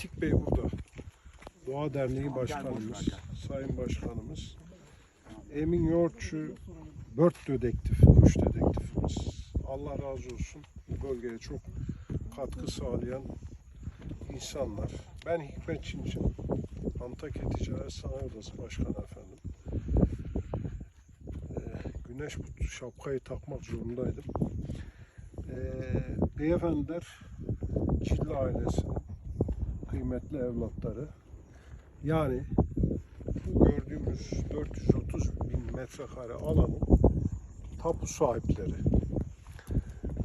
Tik Bey burada. Doğa Derneği Başkanımız, Sayın Başkanımız. Emin Yoğurtçu, Bört Dedektif, kuş dedektifimiz. Allah razı olsun bu bölgeye çok katkı sağlayan insanlar. Ben Hikmet Çinçin, Antakya Ticaret Sanayi Odası Başkanı efendim. Ee, güneş bu şapkayı takmak zorundaydım. Ee, beyefendiler Çilli ailesinin kıymetli evlatları. Yani bu gördüğümüz 430 bin metrekare alanın tapu sahipleri.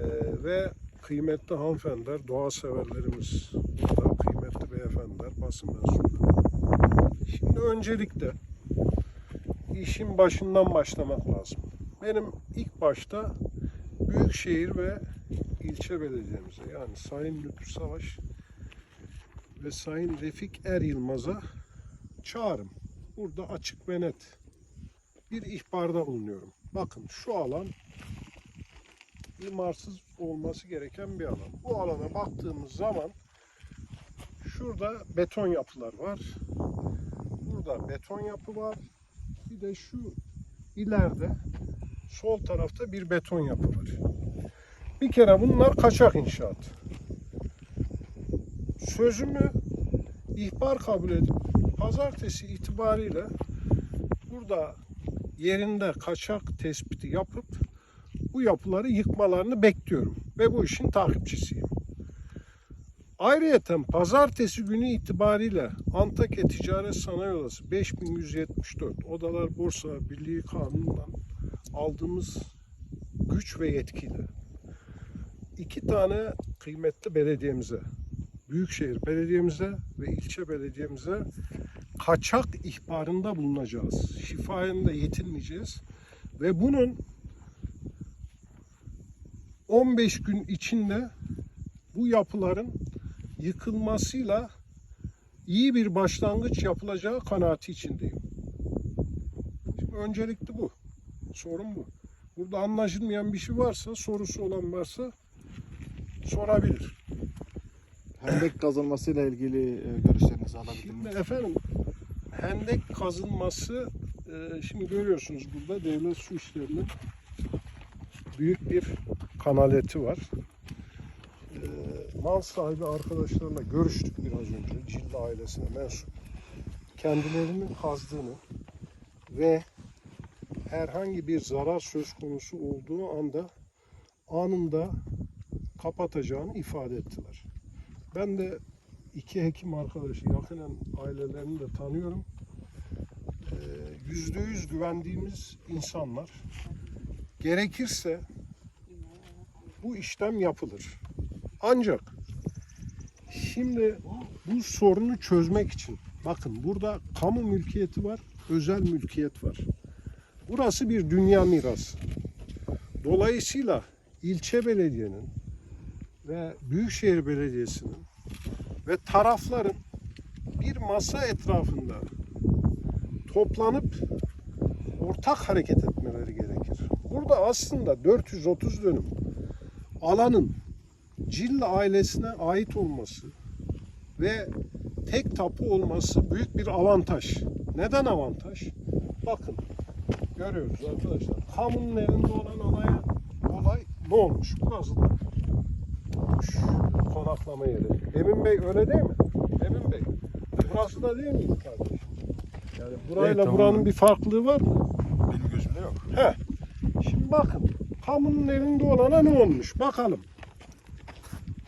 Ee, ve kıymetli hanımefendiler, doğa severlerimiz, kıymetli beyefendiler, basın mensupları. Şimdi öncelikle işin başından başlamak lazım. Benim ilk başta Büyükşehir ve ilçe belediyemize yani Sayın Lütfü Savaş ve Sayın Refik Er Yılmaz'a çağrım. Burada açık ve net bir ihbarda bulunuyorum. Bakın şu alan imarsız olması gereken bir alan. Bu alana baktığımız zaman şurada beton yapılar var. Burada beton yapı var. Bir de şu ileride sol tarafta bir beton yapı var. Bir kere bunlar kaçak inşaat. Sözümü ihbar kabul edip pazartesi itibariyle burada yerinde kaçak tespiti yapıp bu yapıları yıkmalarını bekliyorum ve bu işin takipçisiyim. Ayrıyeten pazartesi günü itibariyle Antakya Ticaret Sanayi Odası 5174 Odalar Borsa Birliği Kanunu'ndan aldığımız güç ve yetkiyle iki tane kıymetli belediyemize, Büyükşehir Belediye'mize ve ilçe belediyemize kaçak ihbarında bulunacağız. Şifayında yetinmeyeceğiz. Ve bunun 15 gün içinde bu yapıların yıkılmasıyla iyi bir başlangıç yapılacağı kanaati içindeyim. Şimdi öncelikli bu. Sorun bu. Burada anlaşılmayan bir şey varsa, sorusu olan varsa sorabilir. Hendek kazılmasıyla ilgili e, görüşlerinizi alabilir miyim? efendim hendek kazılması e, şimdi görüyorsunuz burada devlet su işlerinin büyük bir kanaleti var. E, mal sahibi arkadaşlarla görüştük biraz önce. Cilli ailesine mensup. Kendilerinin kazdığını ve herhangi bir zarar söz konusu olduğu anda anında kapatacağını ifade ettiler. Ben de iki hekim arkadaşı yakinen ailelerini de tanıyorum. Ee, Yüzde yüz güvendiğimiz insanlar. Gerekirse bu işlem yapılır. Ancak şimdi bu sorunu çözmek için bakın burada kamu mülkiyeti var, özel mülkiyet var. Burası bir dünya mirası. Dolayısıyla ilçe belediyenin ve Büyükşehir Belediyesi'nin ve tarafların bir masa etrafında toplanıp ortak hareket etmeleri gerekir. Burada aslında 430 dönüm alanın Cilli ailesine ait olması ve tek tapu olması büyük bir avantaj. Neden avantaj? Bakın görüyoruz arkadaşlar. Kamunun elinde olan olay, olay ne olmuş? Burası da olmuş. Konaklama yeri. Emin Bey öyle değil mi? Emin Bey. Burası da değil mi kardeşim? Yani burayla Evet, tamam. buranın bir farklılığı var mı? Benim gözümde yok. He. Şimdi bakın. Kamunun elinde olana ne olmuş? Bakalım.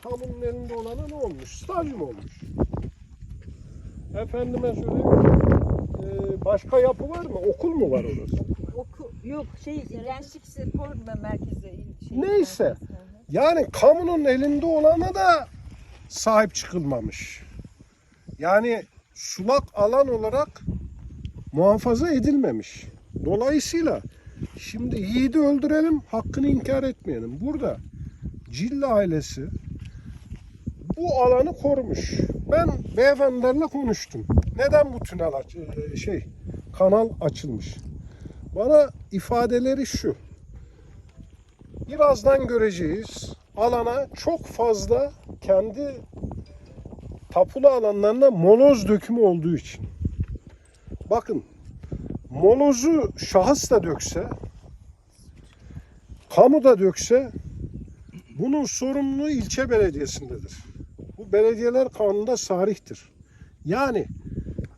Kamunun elinde olana ne olmuş? Stadyum olmuş. Efendime söyleyeyim. Ee, başka yapı var mı? Okul mu var orası? Oku, yok şey gençlik spor merkezi. Şey, Neyse. merkezi. Yani kamunun elinde olana da sahip çıkılmamış. Yani sulak alan olarak muhafaza edilmemiş. Dolayısıyla şimdi yiğidi öldürelim, hakkını inkar etmeyelim. Burada Cilli ailesi bu alanı korumuş. Ben beyefendilerle konuştum. Neden bu tünel aç e, şey kanal açılmış? Bana ifadeleri şu. Birazdan göreceğiz. Alana çok fazla kendi tapulu alanlarında moloz dökümü olduğu için. Bakın molozu şahıs da dökse, kamu da dökse bunun sorumluluğu ilçe belediyesindedir. Bu belediyeler kanununda sarihtir. Yani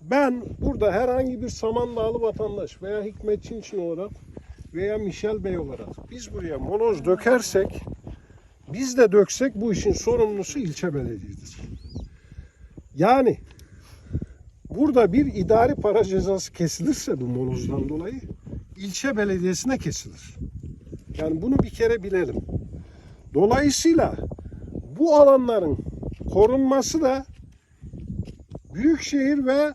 ben burada herhangi bir Samandağlı vatandaş veya Hikmet Çinçin olarak veya Michel Bey olarak biz buraya moloz dökersek biz de döksek bu işin sorumlusu ilçe belediyedir. Yani burada bir idari para cezası kesilirse bu molozdan dolayı ilçe belediyesine kesilir. Yani bunu bir kere bilelim. Dolayısıyla bu alanların korunması da büyükşehir ve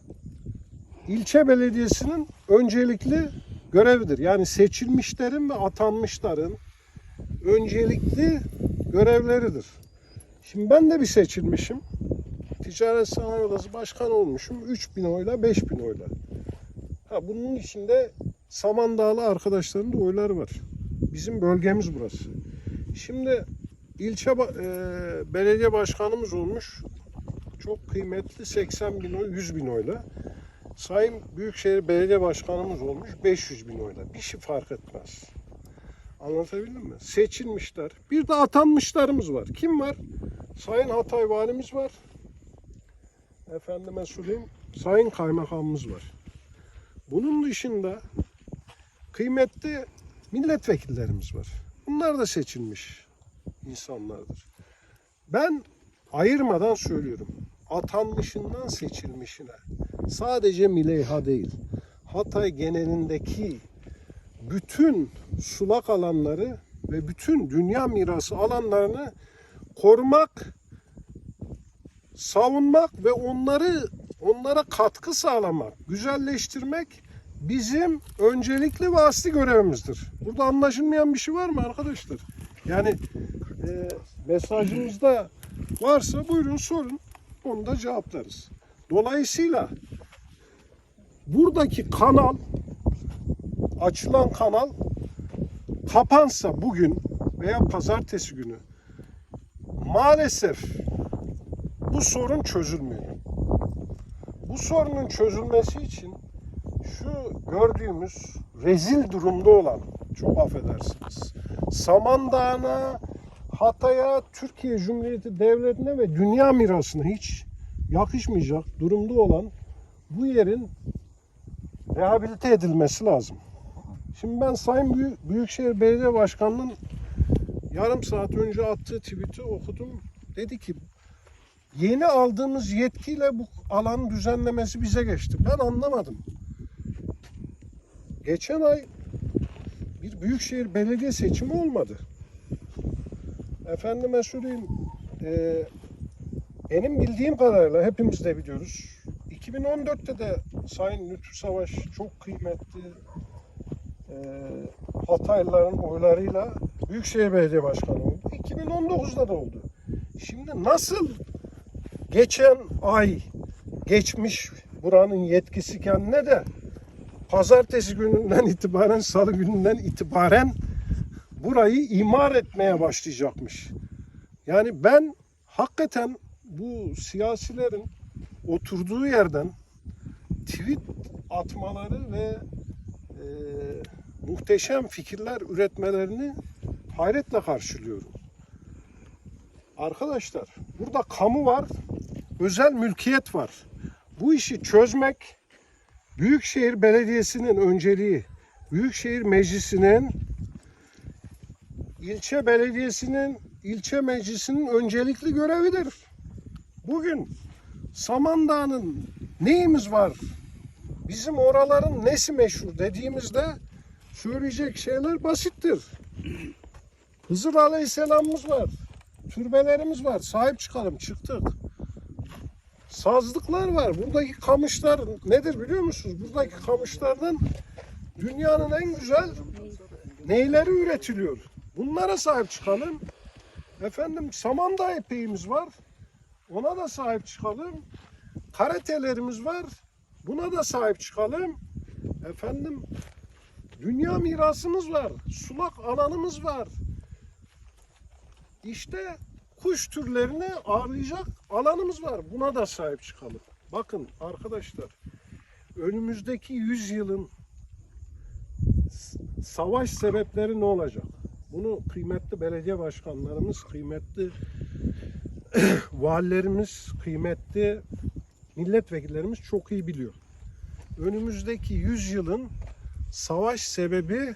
ilçe belediyesinin öncelikli görevidir. Yani seçilmişlerin ve atanmışların öncelikli görevleridir. Şimdi ben de bir seçilmişim. Ticaret Sanayi Odası Başkanı olmuşum. 3000 oyla 5000 oyla. Ha, bunun içinde Samandağlı arkadaşların da oyları var. Bizim bölgemiz burası. Şimdi ilçe e, belediye başkanımız olmuş. Çok kıymetli 80 bin oy, 100 bin oyla. Sayın Büyükşehir Belediye Başkanımız olmuş 500 bin oyla. Bir şey fark etmez. Anlatabildim mi? Seçilmişler. Bir de atanmışlarımız var. Kim var? Sayın Hatay Valimiz var. Efendime söyleyeyim. Sayın Kaymakamımız var. Bunun dışında kıymetli milletvekillerimiz var. Bunlar da seçilmiş insanlardır. Ben ayırmadan söylüyorum. Atanmışından seçilmişine. Sadece Mileyha değil. Hatay genelindeki bütün sulak alanları ve bütün dünya mirası alanlarını korumak, savunmak ve onları onlara katkı sağlamak, güzelleştirmek bizim öncelikli ve asli görevimizdir. Burada anlaşılmayan bir şey var mı arkadaşlar? Yani e, mesajımızda varsa buyurun sorun. Onu da cevaplarız. Dolayısıyla buradaki kanal açılan kanal kapansa bugün veya pazartesi günü maalesef bu sorun çözülmüyor. Bu sorunun çözülmesi için şu gördüğümüz rezil durumda olan çok affedersiniz. Samandağ'ına, Hatay'a, Türkiye Cumhuriyeti Devleti'ne ve dünya mirasına hiç yakışmayacak durumda olan bu yerin rehabilite edilmesi lazım. Şimdi ben Sayın Büyük, Büyükşehir Belediye Başkanı'nın yarım saat önce attığı tweet'i okudum. Dedi ki yeni aldığımız yetkiyle bu alanın düzenlemesi bize geçti. Ben anlamadım. Geçen ay bir büyükşehir belediye seçimi olmadı. Efendime söyleyeyim, benim bildiğim kadarıyla hepimiz de biliyoruz. 2014'te de Sayın Lütfü Savaş çok kıymetli e, Hataylıların oylarıyla Büyükşehir Belediye Başkanı oldu. 2019'da da oldu. Şimdi nasıl geçen ay geçmiş buranın yetkisi kendine de pazartesi gününden itibaren, salı gününden itibaren burayı imar etmeye başlayacakmış. Yani ben hakikaten bu siyasilerin oturduğu yerden tweet atmaları ve e, muhteşem fikirler üretmelerini hayretle karşılıyorum. Arkadaşlar burada kamu var, özel mülkiyet var. Bu işi çözmek Büyükşehir Belediyesi'nin önceliği, Büyükşehir Meclisi'nin, ilçe belediyesinin, ilçe meclisinin öncelikli görevidir. Bugün Samandağ'ın neyimiz var? Bizim oraların nesi meşhur dediğimizde söyleyecek şeyler basittir. Hızır Aleyhisselam'ımız var. Türbelerimiz var. Sahip çıkalım. Çıktık. Sazlıklar var. Buradaki kamışlar nedir biliyor musunuz? Buradaki kamışlardan dünyanın en güzel neyleri üretiliyor. Bunlara sahip çıkalım. Efendim Samandağ epeğimiz var. Ona da sahip çıkalım. Karatelerimiz var. Buna da sahip çıkalım. Efendim dünya mirasımız var. Sulak alanımız var. İşte kuş türlerini ağırlayacak Alanımız var. Buna da sahip çıkalım. Bakın arkadaşlar önümüzdeki 100 yılın s- savaş sebepleri ne olacak? Bunu kıymetli belediye başkanlarımız, kıymetli valilerimiz, kıymetli milletvekillerimiz çok iyi biliyor. Önümüzdeki 100 yılın savaş sebebi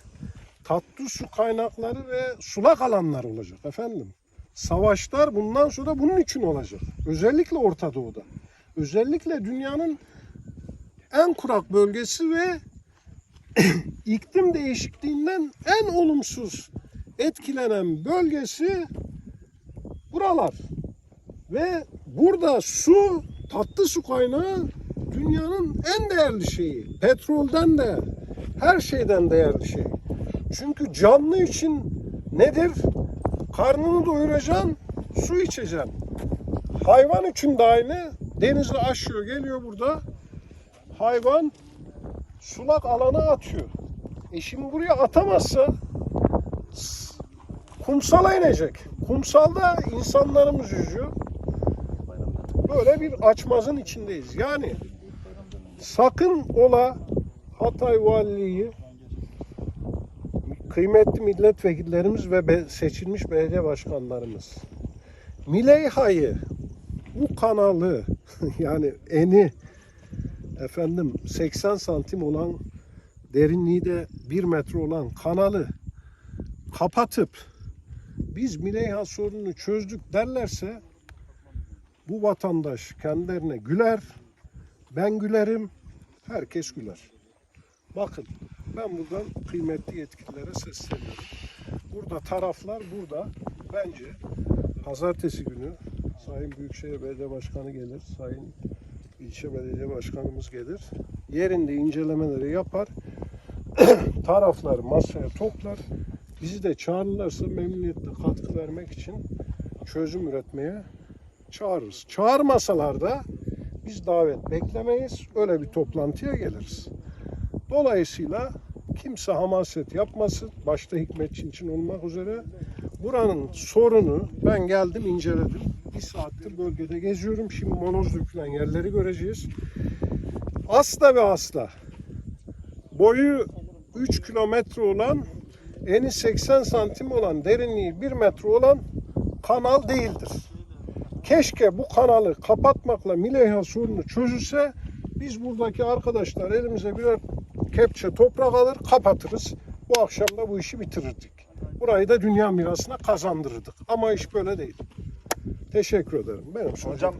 tatlı su kaynakları ve sulak alanlar olacak efendim. Savaşlar bundan sonra bunun için olacak. Özellikle Orta Doğu'da. Özellikle dünyanın en kurak bölgesi ve iklim değişikliğinden en olumsuz etkilenen bölgesi buralar. Ve burada su, tatlı su kaynağı dünyanın en değerli şeyi. Petrolden de, her şeyden değerli şey. Çünkü canlı için nedir? Karnını doyuracaksın, su içeceksin. Hayvan için de aynı. Denizi aşıyor, geliyor burada. Hayvan sulak alana atıyor. E şimdi buraya atamazsa kumsala inecek. Kumsalda insanlarımız yüzüyor. Böyle bir açmazın içindeyiz. Yani sakın ola Hatay Valiliği kıymetli milletvekillerimiz ve seçilmiş belediye başkanlarımız Mileyha'yı bu kanalı yani eni efendim 80 santim olan derinliği de 1 metre olan kanalı kapatıp biz Mileyha sorununu çözdük derlerse bu vatandaş kendilerine güler, ben gülerim, herkes güler. Bakın ben buradan kıymetli yetkililere sesleniyorum. Burada taraflar burada bence pazartesi günü Sayın Büyükşehir Belediye Başkanı gelir, Sayın İlçe Belediye Başkanımız gelir. Yerinde incelemeleri yapar. tarafları masaya toplar. Bizi de çağırırlarsa memnuniyetle katkı vermek için çözüm üretmeye çağırırız. Çağırmasalar da biz davet beklemeyiz. Öyle bir toplantıya geliriz. Dolayısıyla kimse hamaset yapmasın. Başta Hikmetçi için olmak üzere. Buranın sorunu ben geldim inceledim. Bir saattir bölgede geziyorum. Şimdi monoz dökülen yerleri göreceğiz. Asla ve asla boyu 3 kilometre olan eni 80 santim olan derinliği 1 metre olan kanal değildir. Keşke bu kanalı kapatmakla Mileyha sorunu çözülse biz buradaki arkadaşlar elimize birer kepçe toprak alır kapatırız. Bu akşam da bu işi bitirirdik. Burayı da dünya mirasına kazandırırdık. Ama iş böyle değil. Teşekkür ederim. Benim Hocam